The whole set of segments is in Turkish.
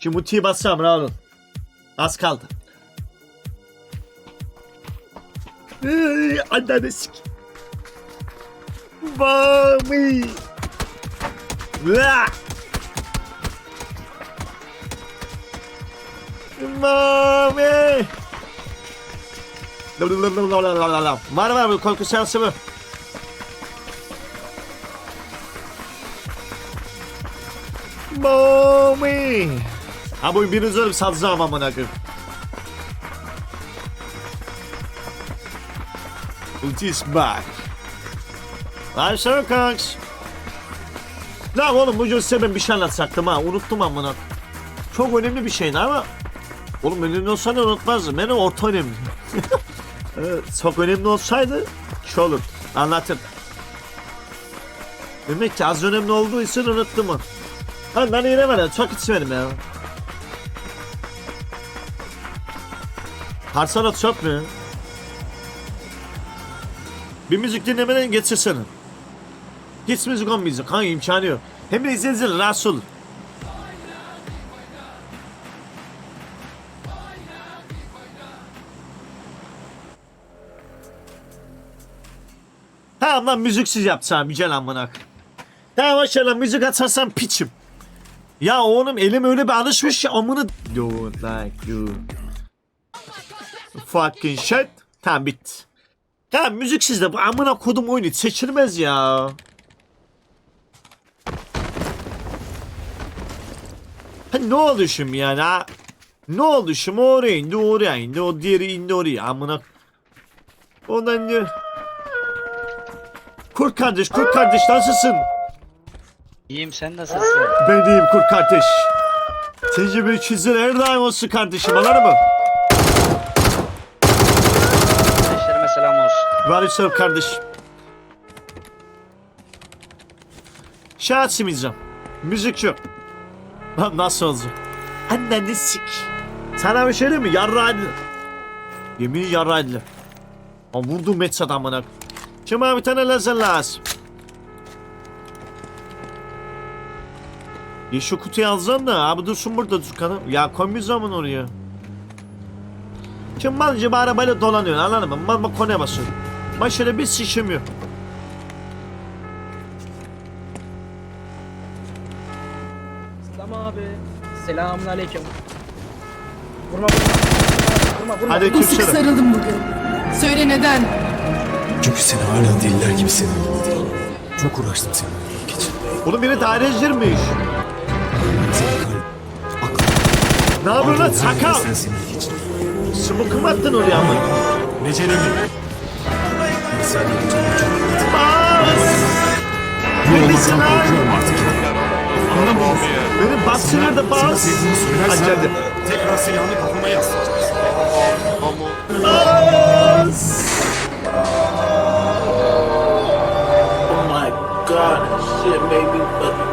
Şimdi ultiyi bassam rahat olun. Az kaldı. Anneanne sik. Mami. Mami. Var var bu korku seansı mı? Mami. Ha bu biriniz ölüp salzacağım amına koyayım. It is back. Lan sana kanks. Lan oğlum bugün size ben bir şey anlatacaktım ha. Unuttum amına. Çok önemli bir şeydi ama. Oğlum önemli olsaydı unutmazdım. Benim orta önemli. evet, çok önemli olsaydı şu olur. Anlatırım. Demek ki az önemli olduğu için unuttum onu. Ha ben yine var ya çok içmedim ya. Harsana çok mu? Bir müzik dinlemeden geçirsene. Hiç müzik olmayacak. Hangi imkanı yok. Hem de rahatsız olur. Tamam lan müziksiz yapacağım güzel amına. koyayım. Tamam aşağıdan müzik açarsan piçim. Ya oğlum elim öyle bir alışmış ya amına. Don't like you. Fucking shit. Tamam bitti. Tamam müziksiz de bu amına kodum oyunu seçilmez ya. Ha, ne oldu şimdi yani ha? Ne oldu şimdi oraya indi oraya indi o diğeri indi oraya amına. Ondan diyor. Kurt kardeş kurt kardeş nasılsın? İyiyim sen nasılsın? Ben deyim kurt kardeş. Tecrübe çizir her daim olsun kardeşim anladın mı? Kardeşlerime selam olsun. Varışlarım kardeş. Şey açmayacağım. Müzik yok. Lan nasıl olacak? Anneni sik. Sana bir şey diyeyim mi? Yarra edilir. Yemin yarra edilir. Ama vurdum Metsat amına. Şimdi bana bir tane lazer lazım. Şu kutuyu alacağım da abi dursun burada dur kanım. Ya koymayacağım onu oraya. Şimdi gibi arabayla dolanıyor anladın mı? Mal konuya basıyor. Başarı bir şişim yok. İslam abi. Selamun aleyküm. Vurma vurma. Vurma vurma. Hadi Nasıl sarıldım bugün? Söyle neden? Çünkü seni hala deliler gibi seviyorum. Çok uğraştım seninle bulmak için. Oğlum beni dairecidirmiş. Senin kalp, aklın, Ne yapıyorsun lan aldığın her sakal? senin için. Smoke'u mu attın oraya ama? Beceremiyorum. Bu olmaktan korkuyorum artık. Anlamıyor musun? Benim bas nerede Sana bas? sevdiğini söylersen Acele. tekrar silahını kafama yaslayacaksın. Bas! Oh my god, shit made me fucking.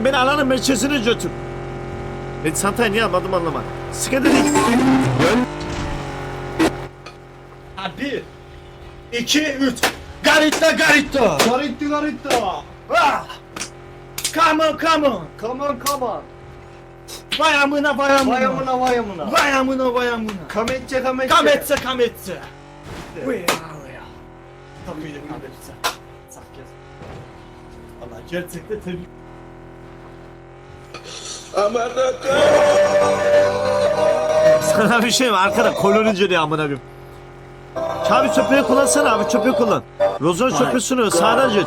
Oğlum beni alanın merkezine götür. Ben çantayı niye almadım anlamadım. Sıkı dedik. Ha, Bir, iki, üç. Garita, garita. Garita, garita. Ah! Come on, come on. Come on come on. Vay amına, vay amına. Vay amına vay amına. Vay amına, vay amına. Kametse kametse. Kametse, kametse. Vay ya. Tabii de kametse. Sak kes. Valla gerçekten tebrik. Sana bir şey var arkada koloni diyor amına koyayım. Abi çöpüğü kullansana abi çöpüğü kullan. Rozon çöpüğü sunuyor sağdan git.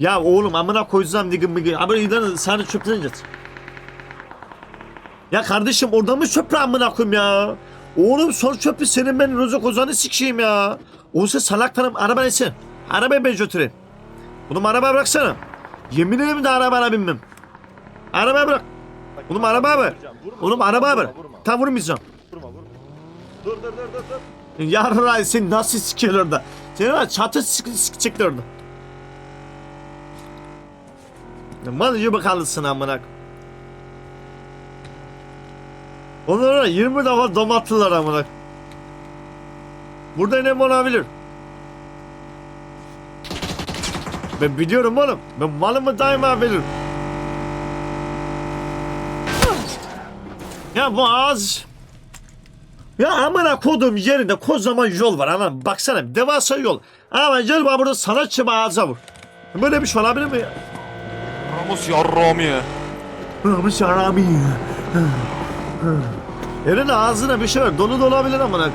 Ya oğlum amına koyacağım digim migi. Abi ilan sana çöpten git. Ya kardeşim orada mı çöpü amına koyayım ya? Oğlum son çöpü senin ben Rozo Kozan'ı sikeyim ya. Sen salak tanım araba neyse. Arabayı ben götüreyim. Oğlum araba bıraksana. Yemin ederim de arabana binmem. Arabaya bırak. Oğlum arabaya bırak. Oğlum arabaya bırak. Tam vurmayacağım. Dur, dur, dur, dur, dur. Yarray sen nasıl sikiyor orada? Seni var çatı sik sikecekler orada. Gibi kalırsın amına. Onlar var ya, 20 defa dom attılar amına. Burada inem olabilir. Ben biliyorum oğlum. Ben malımı daima bilirim. Ya bu ağız... Ya amına kodum yerinde kocaman yol var anam. Baksana devasa yol. Ama gel bana burada sanatçı ağza vur. Böyle bir şey olabilir mi ya? Ramos yarrağım ya. Ramiz Arami. Elin ağzına bir şey var. Dolu da olabilir amına.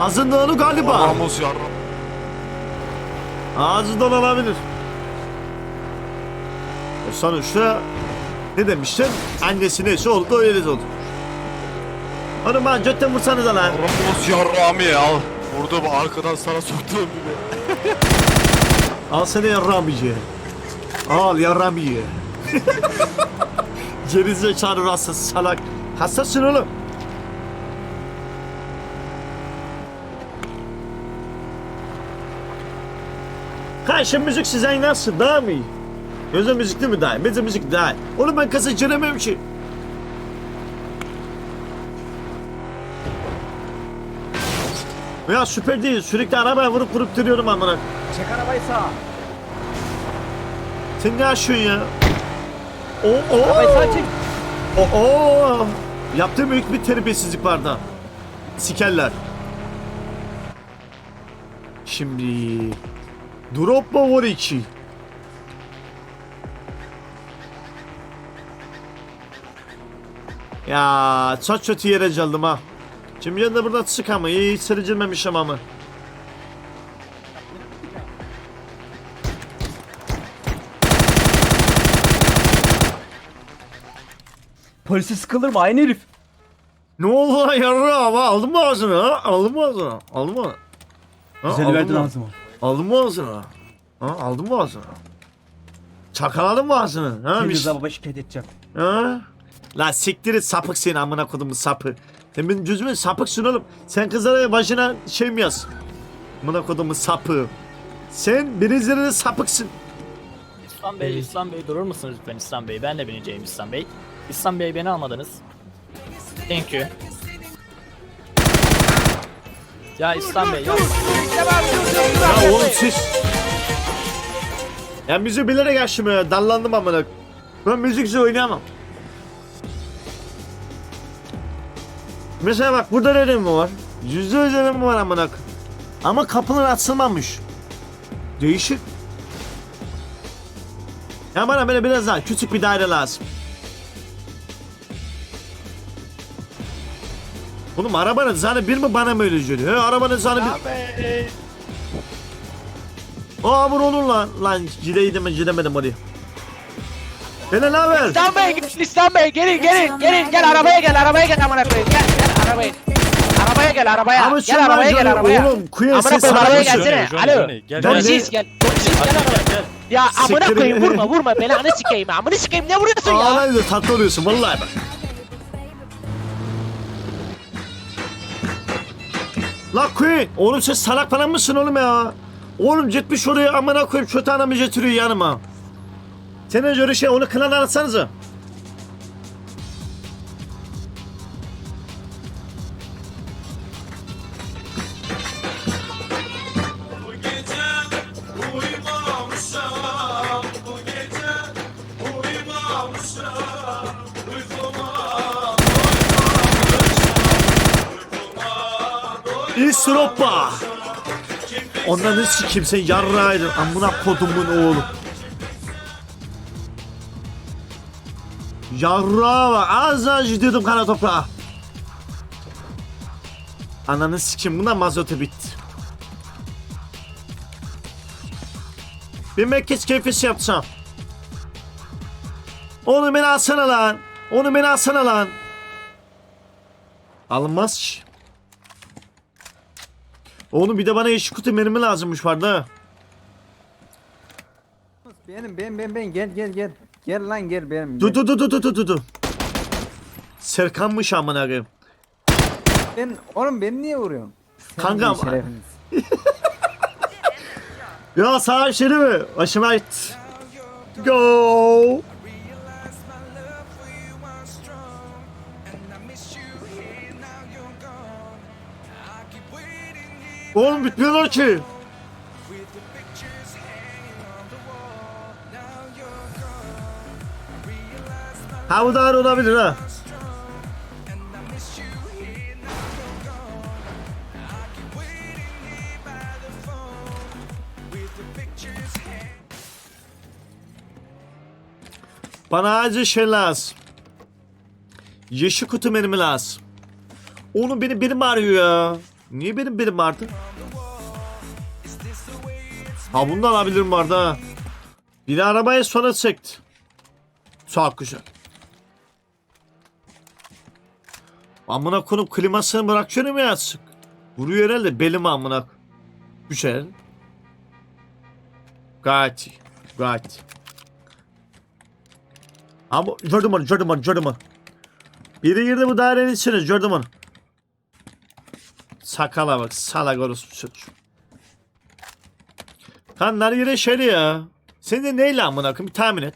Ağzın dolu galiba. Ramos yarrağım. Ağzı dolu olabilir. E sonuçta ne demiştin? Annesi neyse oldu öyle oldu. Onu bana götten vursanız lan. Ramos yarrağım ya. Al. Vurdum arkadan sana soktuğum gibi. Al seni yarram ye. Al yarram ye. Gerizekalı rahatsız salak. Hassassın oğlum. Karşı müzik size nasıl daha mı iyi? Gözde müzik değil mi iyi? Bence müzik iyi. Oğlum ben kasa giremem ki. Ya süper değil. Sürekli arabaya vurup vurup duruyorum amına. Çek arabayı sağa. Sen ne yaşıyorsun ya? Oo, oo. Arabayı sağa çek. Oo, oo. Yaptığım büyük bir terbiyesizlik vardı. Sikerler. Şimdi... Drop mu Ya çok kötü yere çaldım ha. Şimdi yanında burada çık ama iyi hiç sırıcılmamışım ama. Polise sıkılır mı aynı herif? Ne oldu lan yarra ama aldın mı ağzını ha? Aldın mı ağzını? Aldın mı? Ha, aldın mı? ağzıma. Aldın mı ağzını? Ha, aldın mı ağzını? Çakaladın mı ağzını? Ha, Şimdi bir- Rıza baba şikayet edeceğim. ha? La siktir et sapık seni amına kodumun sapı. Sen benim gözüme sapıksın oğlum. Sen kızlara başına şey mi yaz? Amına kodumun sapı. Sen birinizlere sapıksın. İslam Bey, İslam Bey durur musunuz lütfen İslam Bey? Ben de bineceğim İslam Bey. İslam Bey beni almadınız. Thank you. Ya İslam Bey ya. Ya oğlum siz... Ya müziği bilerek açtım ya. Dallandım amına. Ben müziksiz oynayamam. Mesela bak burada ne mi var? Yüzde yüz mi var amına. Ama kapılar açılmamış. Değişik. Ya bana böyle biraz daha küçük bir daire lazım. Oğlum arabanın zanı bir mi bana mı öyle geliyor? He, arabanın zanı bir... Aa vur olur lan. Lan gideydim ben gidemedim oraya. Bana ne haber? İslam Bey, İslam Bey gelin gelin gelin gel arabaya gel arabaya gel amına koyayım gel gel arabaya. Arabaya gel arabaya. Ama gel arabaya gel arabaya. Oğlum kuya Amına ses koyayım arabaya sarhoşu. gelsene. Alo. Polis gel. Polis gel arabaya. Ya amına koyayım vurma vurma belanı sikeyim amına sikeyim ne vuruyorsun ya? Ağlayın da tatlı oluyorsun vallahi bak. La Queen, oğlum sen salak falan mısın oğlum ya? Oğlum gitmiş oraya amına koyup kötü anamı getiriyor yanıma. Senin göre şey onu kılan anlatsanıza. İsropa. Ondan ne sikeyim sen yarraydın amına kodumun oğlu. Yarra bak ağzına gidiyordum kara toprağa. Ananı sikeyim buna mazotu bitti. Bir Mekkes keyfisi yapacağım. Onu beni alsana lan. Onu beni alsana lan. Alınmaz ki. Oğlum bir de bana yeşil kutu mermi lazımmış vardı. Benim benim benim benim gel gel gel. Gel lan gel benim. Dur dur dur dur dur dur dur. Serkanmış amına koyayım. Ben, oğlum beni niye vuruyorsun? Senin Ya sana bir mi? Başıma git. Go. Oğlum bitmiyorlar ki. Ha bu da ağır olabilir ha. Bana acil şey lazım. Yeşil kutu mermi lazım. Oğlum benim benim ağrıyor ya. Niye benim benim ağrıdı? Ha bunu da alabilirim vardı ha. Biri arabayı sona çekti. Çok güzel. Amına konup klimasını bırakıyorum ya açık. Vuruyor herhalde belim amına. Güzel. Gayet. Gayet. Ama onu gördüm onu. Biri girdi bu dairenin içine onu. Sakala bak salak orospu çocuğu. Kanlar yine şöyle ya. Senin de neyle amına koyayım tahmin et.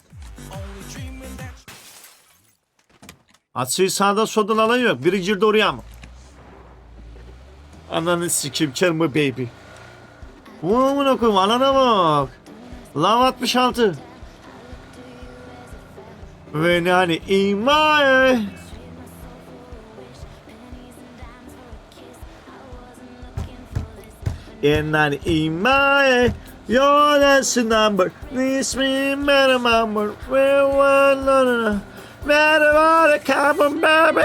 Açıyı sağda soldan alan yok. Biri girdi oraya mı? Ananı sikim kelme baby. Bu amına koyayım alana bak. Lav 66. Ve yani imae. And then imae. Your that's the number. This me matter number. Where one no. Matter what a come baby.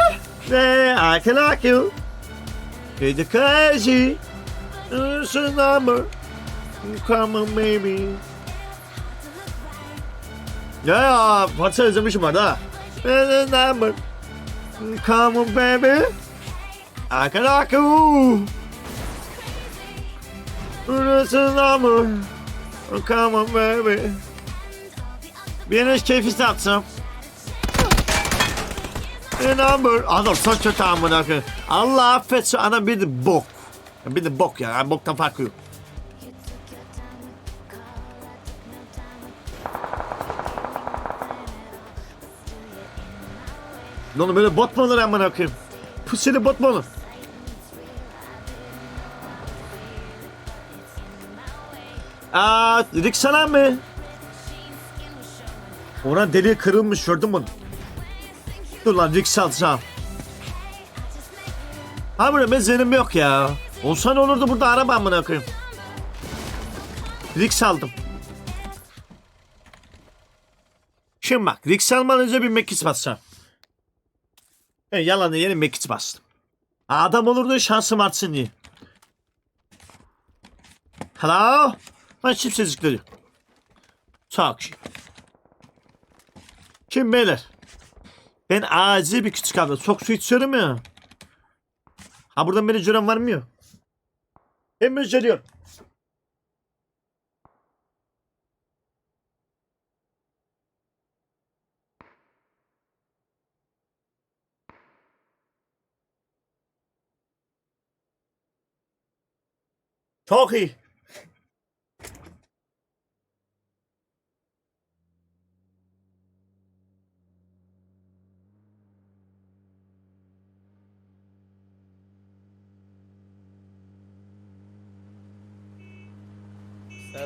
Yeah, I can like you. It's crazy. It's a number. Come on baby. Ya ya parça izlemişim var da. It's a number. Come on baby. I can like you. It's a number. Come on baby. Bir henüz keyfi satsam. Number. Adam çok kötü amına koyayım. Allah affetsin adam bir de bok. Bir de bok ya. Yani boktan farkı yok. Ne oğlum böyle bot mu olur amına koyayım? Pusili bot mu olur? Aa, dedik sana mı? Ona deliği kırılmış gördün mü? Dur lan Rick salacağım. Ha buraya benzerim yok ya. Olsa ne olurdu burada araba amına koyayım. Rick saldım. Şimdi bak Rick salmadan önce bir mekis basacağım. Ben yalanı yeni mekis bastım. Adam olurdu şansım artsın diye. Hello? Ben çift sezikleri. Çok iyi. Kim beyler? Ben acil bir küçük abla. Çok su içiyorum ya. Ha buradan beni gören var mı ya? Ben görüyorum? Çok iyi.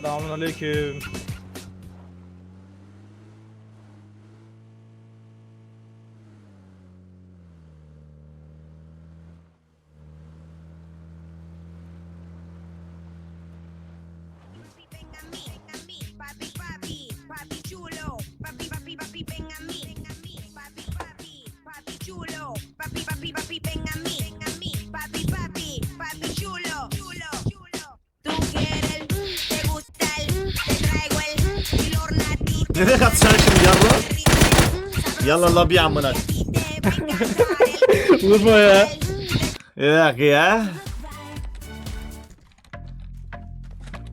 Selamun aleyküm. Nereye kaçacaksın şimdi yavrum? Yallah la bir amına. Vurma ya. Bir dakika ya.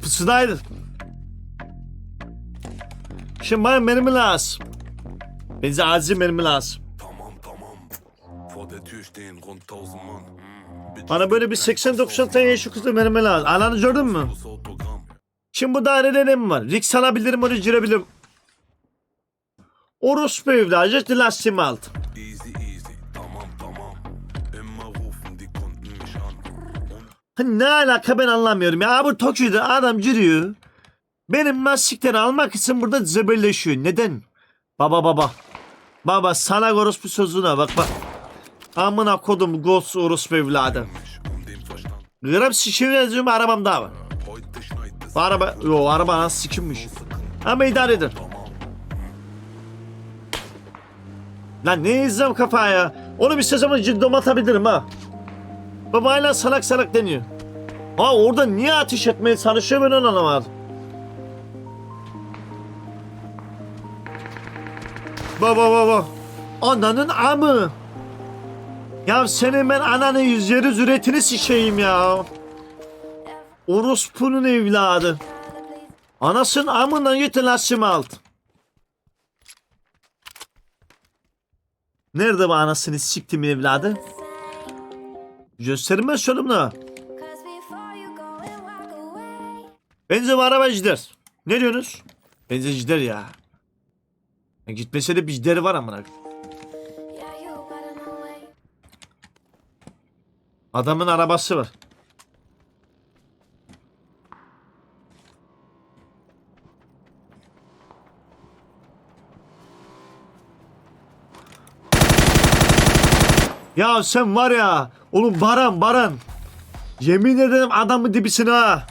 Pusudaydı. Şimdi bana mermi lazım. Bize acil mermi lazım. Tamam tamam. Vor der Tür stehen rund 1000 Mann. Bitte Bana böyle bir 80-90 tane yeşil kutu mermi lazım. Ananı gördün mü? Şimdi bu dairede ne mi var? Rik salabilirim onu girebilirim. Orospu evladı lastiğimi aldım. Easy easy. Tamam tamam. Immer rufen die Kunden mich an. Und Hani ne alaka ben anlamıyorum ya. Bu Tokyo'da adam giriyor. Benim masikleri almak için burada zebelleşiyor. Neden? Baba baba. Baba sana orospu sözüne bak bak. Amına kodum ghost orospu evladı. Gram sikimi yazıyorum arabam daha var. Bu araba, yo araba nasıl sikimmiş. Ama idare edin. Lan ne izlem kafaya. Onu bir sezonun ciddom atabilirim ha. Baba hala salak salak deniyor. Ha orada niye ateş etmeye çalışıyor ben onu anlamadım. Baba baba. Ananın amı. Ya senin ben ananı yüzleri züretini sikeyim ya. Orospu'nun evladı. Anasının amından yetin lasçımı aldı. Nerede bu anasını siktim evladı? Gösterme şunumla. Bence bu araba gider. Ne diyorsunuz? Bence gider ya. ya gitmese de bir gideri var amına. Adamın arabası var. Ya sen var ya. Oğlum Baran Baran. Yemin ederim adamı dibisine ha.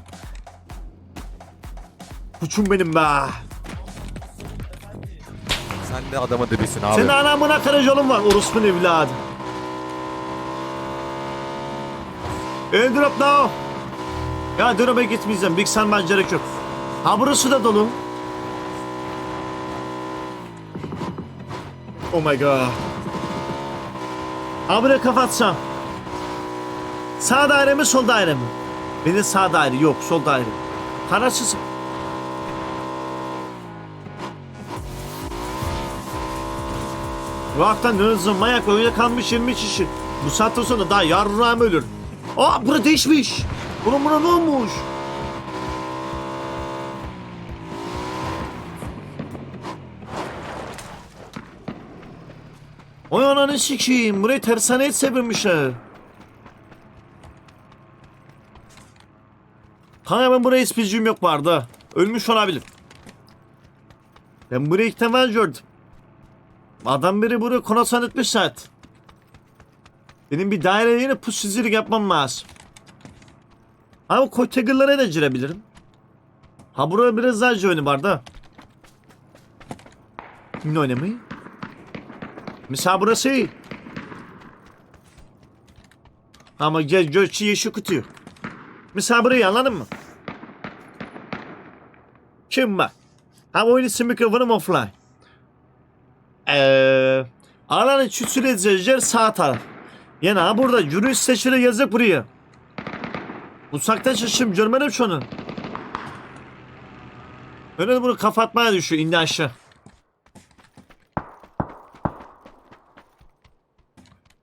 Kuçum benim be. Sen de adama dibisin abi. Senin anamına yolun var. Orospu'nun evladı. Airdrop now. Ya döneme gitmeyeceğim. Big Sun ben gerek yok. Ha burası da dolu. Oh my god. Ha buraya kapatsam. Sağ daire mi sol daire mi? Benim sağ daire yok sol daire. Kararsız. Vaktan hızlı mayak öyle kalmış 20 kişi. Bu saatten sonra daha yarrağım ölür. Aa bura değişmiş. Bunun buna ne olmuş? Ananı sikeyim. Burayı tersaneye çevirmişler. Kanka ben buraya hiçbir yok vardı. Ölmüş olabilir. Ben burayı ilk defa gördüm. Adam biri buraya konasan etmiş zaten. Benim bir daire yine pusuzluk yapmam lazım. Ama Kotegırlara da girebilirim. Ha buraya biraz daha joyunu var da. Ne oynamayı? Mesela burası iyi. Ama gel göçü yeşil kutuyor. Mesela burayı anladın mı? Kim bak? Ha oyun için mikrofonum offline. Eee alanı çüsüleceğiz yer sağ taraf. Yani ha burada yürüyüş seçili yazık buraya. Uzaktan şaşım görmedim şunu. Öyle bunu kapatmaya düşüyor indi aşağı.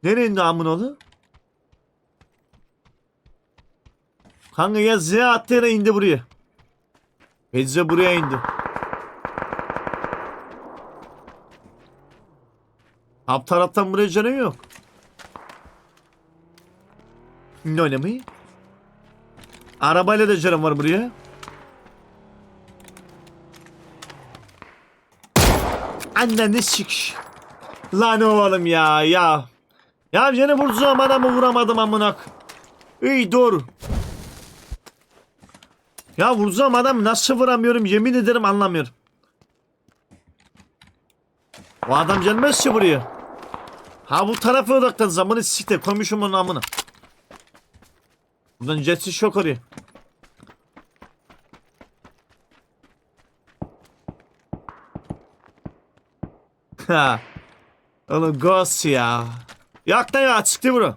Nereye indi amın oğlu? Kanka ya Z yere indi buraya. Bence buraya indi. Alt taraftan buraya canı yok. Ne oynamayı? Arabayla da canım var buraya. Anneni sik. Lan oğlum ya ya. Ya yine vuracağım adamı vuramadım amına. İyi doğru. Ya vuracağım adam nasıl vuramıyorum yemin ederim anlamıyorum. O adam gelmez ki buraya. Ha bu tarafa odaklan zamanı siktir koymuşum onun amına. Buradan jetsiz şok oraya. Ha. Oğlum ghost ya. Yak da ya çıktı bura.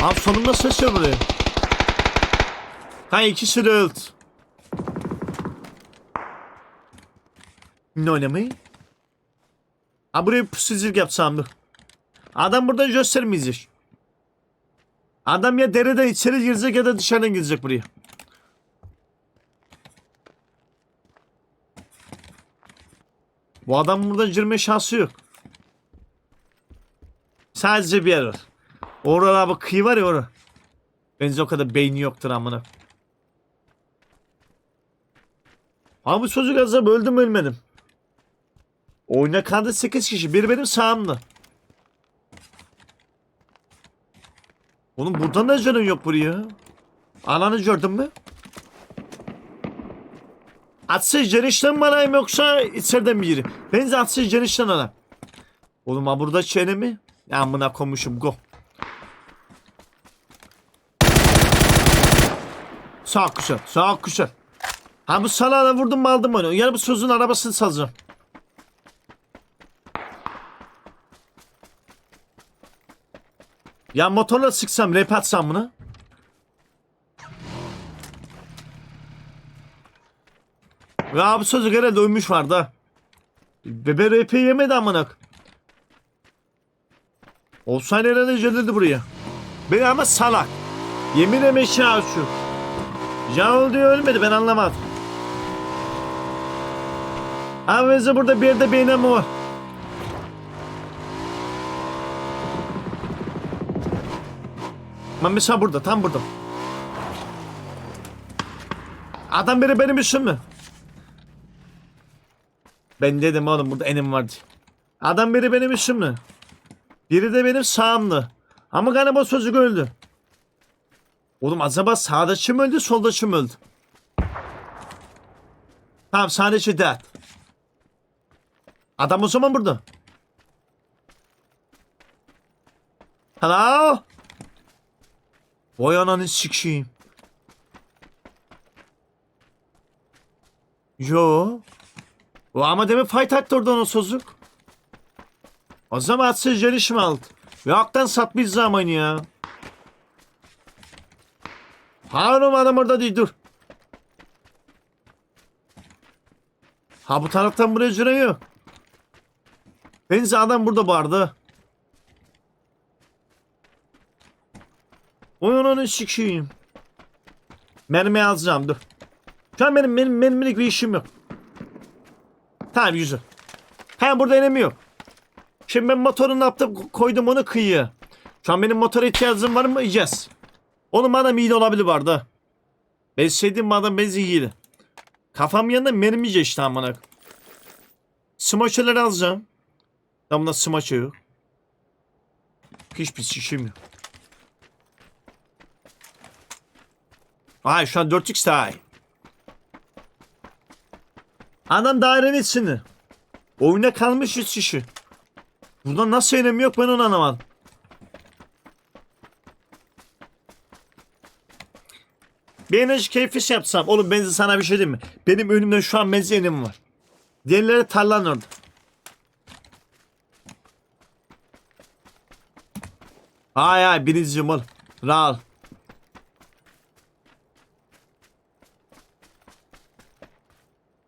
Abi sonunda ses yok buraya. Ha ikisi de. Ne oynamayı? Ha buraya pusuzluk yapsam dur. Adam burada göstermeyecek. Adam ya dereden içeri girecek ya da dışarıdan girecek buraya. Bu adam burada girme şansı yok. Sadece bir yer var. Orada abi kıyı var ya orada. Bence o kadar beyni yoktur amına. Abi çocuk azap öldüm ölmedim. Oyuna kaldı 8 kişi. Biri benim sağımda. Oğlum buradan da canın yok buraya. Alanı gördün mü? Atsız canıştan mı alayım yoksa içeriden mi gireyim? Bence atsız canıştan alayım. Oğlum ha burada çene mi? Ya amına komuşum go. Sağ kuşa, sağ kuşa. Ha bu salağına vurdum mu aldım onu. Yani bu sözün arabasını salacağım. Ya motorla sıksam, rap atsam bunu. Ya bu çocuk herhalde ölmüş vardı ha. Bebe rap yemedi amına. Olsaydı herhalde gelirdi buraya. Ben ama salak. Yemin emeşya şu. Ya öldü ölmedi ben anlamadım. Abi burada bir yerde beynam var. Ben mesela burada tam burada. Adam biri benim üstüm mü? Ben dedim oğlum burada enim var diye. Adam biri benim üstümde. Biri de benim sağımda. Ama galiba çocuk öldü. Oğlum acaba sağdaki mi öldü soldaki mi öldü? Tamam sağdaki değil. Adam o zaman burada. Hello? Vay ananı sikeyim. Yo. O ama demin fight attı oradan o sözlük. O zaman atsız yarış mı aldı? Yoktan satmış zaman ya. Ha oğlum adam orada değil dur. Ha bu taraftan buraya sürüyor. Benzi adam burada vardı. Oyun onu sikeyim. Mermi alacağım dur. Şu an benim, benim mermilik bir işim yok. Tamam güzel. Ha burada inemiyor. Şimdi ben motoru ne yaptım? Koydum onu kıyıya. Şu an benim motora ihtiyacım var mı? Yes. Onun bana mide olabilir vardı. Ben sevdiğim madem benzin iyiydi. Kafam yanında mermi geçti amına. Smoker'ları alacağım. Damla smoker yok. Hiçbir şişim yok. Ay şu an 4x daha iyi. Adam dairenin içinde. Oyuna kalmış 3 kişi. Buradan nasıl yenemiyor yok ben onu anlamadım. Bir enerji keyfi yapsam. Oğlum benzin sana bir şey diyeyim mi? Benim önümde şu an benzinim var. Diğerleri tarlan orada. Ay ay birinciyim oğlum. Rahat.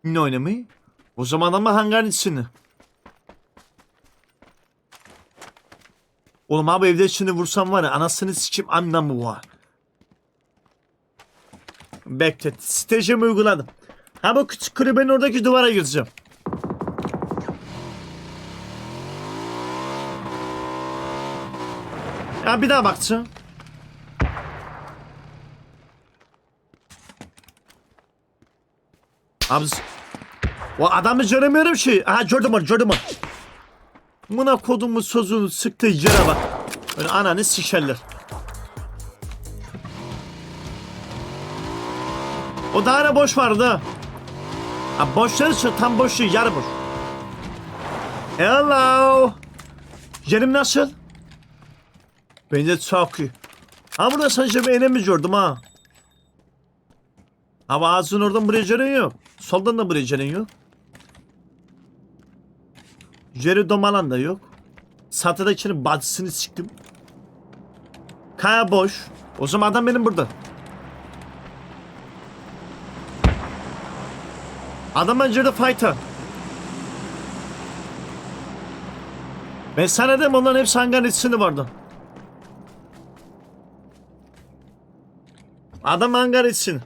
Ne oynamayı? O zaman ama hangarın içini. Oğlum abi evde şimdi vursam var ya anasını sikim annem bu var. Bekle. Stratejimi uyguladım. Ha bu küçük kulübenin oradaki duvara gireceğim. Ya bir daha bakacağım. Abi o adamı göremiyorum ki. Aha gördüm onu gördüm onu. Mına kodumu sözünü sıktığı yere bak. Böyle ananı sikerler. O daire boş vardı. Ha boş yarısı tam boş değil yarı boş. Hello. Yerim nasıl? Bence çok iyi. Ha burada sadece bir enemi gördüm ha. Ama ağzın oradan buraya yok. Soldan da buraya yok. Jerry Domalan da yok. Satıdakinin bacısını siktim. Kaya boş. O zaman adam benim burada. Adam bence de fighter. Ben sana dedim onların hepsi hangarın içinde vardı. Adam hangar içinde.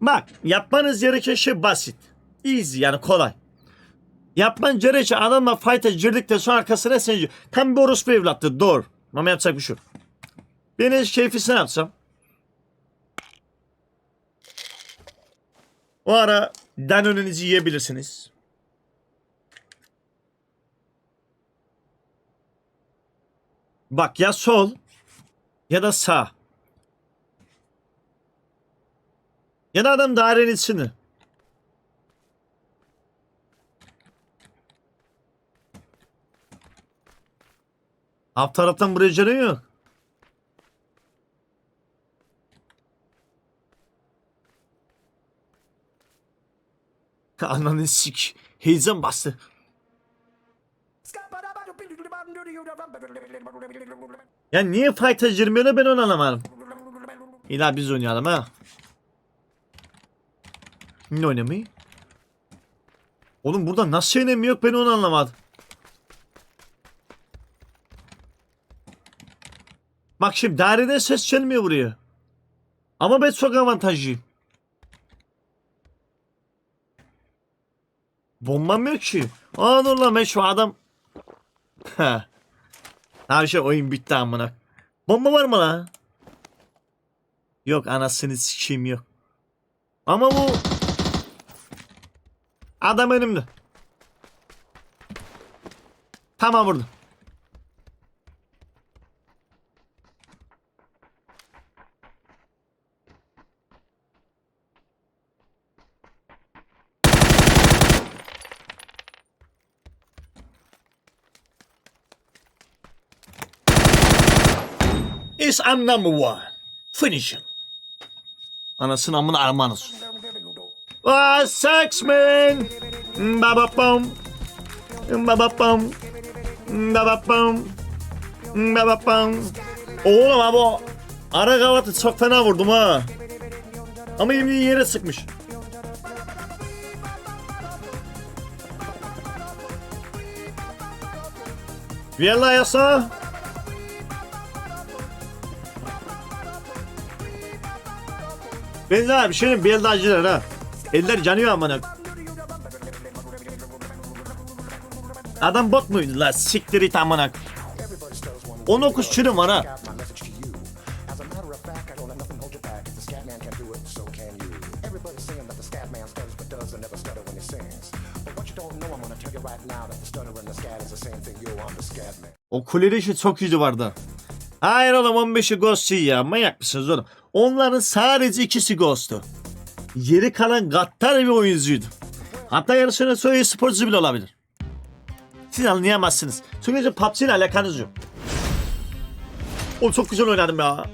Bak yapmanız gereken şey basit. Easy yani kolay. Yapman gereken adamla fight'a girdikten sonra arkasına sen Tam bir orospu evlattı doğru. Ama yapacak bir şey yok. Ben en keyfisi ne yapsam? O ara Danone'nizi yiyebilirsiniz. Bak ya sol ya da sağ. Ya da adam dairenin içini. Alt taraftan buraya canı yok. Ananı sik. Heyecan bastı. Ya niye fight'a girmiyor ben onu anlamadım. İlla biz oynayalım ha. Ne oynamayı? Oğlum burada nasıl önemi yok ben onu anlamadım. Bak şimdi daireden ses gelmiyor buraya. Ama ben çok avantajlıyım. Bombam yok ki. Aa dur lan ben şu adam. Ha. Her şey oyun bitti amına. Bomba var mı lan? Yok anasını sikeyim yok. Ama bu adam önümde. Tamam burada. Is I'm number one. Finish him. Anasını amına olsun. Ah, sex man. Baba bum. Baba bum. Baba bum. Baba bum. Oğlum abi ara kavatı çok fena vurdum ha. Ama yemin yere sıkmış. Viyalla yasa. Ben daha bir şeyim bir elde acılar ha. Eller canıyor amına. Adam bot muydu la siktir it amına. 19 çürüm var ha. O kulede işi çok iyiydi vardı. Hayır oğlum 15'i Ghost iyi ya. Manyak mısınız oğlum? Onların sadece ikisi Ghost'tu. Geri kalan gattar bir oyuncuydu. Hatta yarısına söyle sporcu bile olabilir. Siz anlayamazsınız. Çünkü PUBG ile alakanız yok. Oğlum çok güzel oynadım ya.